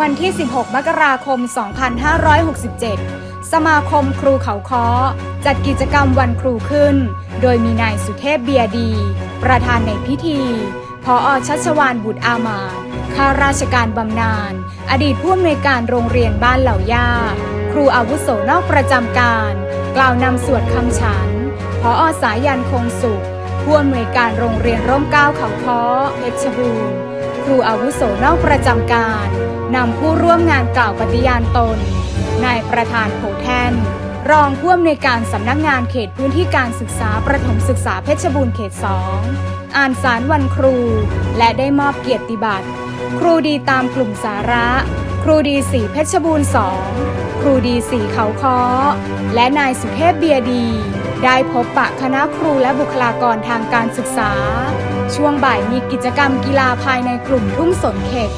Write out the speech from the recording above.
วันที่ 16 มกราคม 2567 สมาคมครูเขาค้อ จัดกิจกรรมวันครูขึ้น โดยมีนายสุเทพเบียดี ประธานในพิธีพออชัชวานบุตรอามาข้าราชการบำนาญ อดีตผู้อำนวยการโรงเรียนบ้านเหล่าย่า ครูอาวุโสนอกประจำการ กล่าวนำสวดคำฉันพออสายันคงสุข ผู้อำนวยการโรงเรียนร่มเก้าเขาค้อเพชรบูรณ์ ครูอาวุโสนอกประจำการ นำผู้ร่วมงานกล่าวปฏิญาณตน นายประธานโผแท่น รองผู้อำนวยการสำนักงานเขตพื้นที่การศึกษาประถมศึกษาเพชรบูรณ์เขต 2 อ่านสารวันครู และได้มอบเกียรติบัตร ครูดีตามกลุ่มสาระ ครูดีสีเพชรบูรณ์ 2 ครูดีสีเขาค้อ และนายสุเทพเบียดี ได้พบปะคณะครูและบุคลากรทางการศึกษา ช่วงบ่ายมีกิจกรรมกีฬาภายในกลุ่มทุ่งสนเข็ด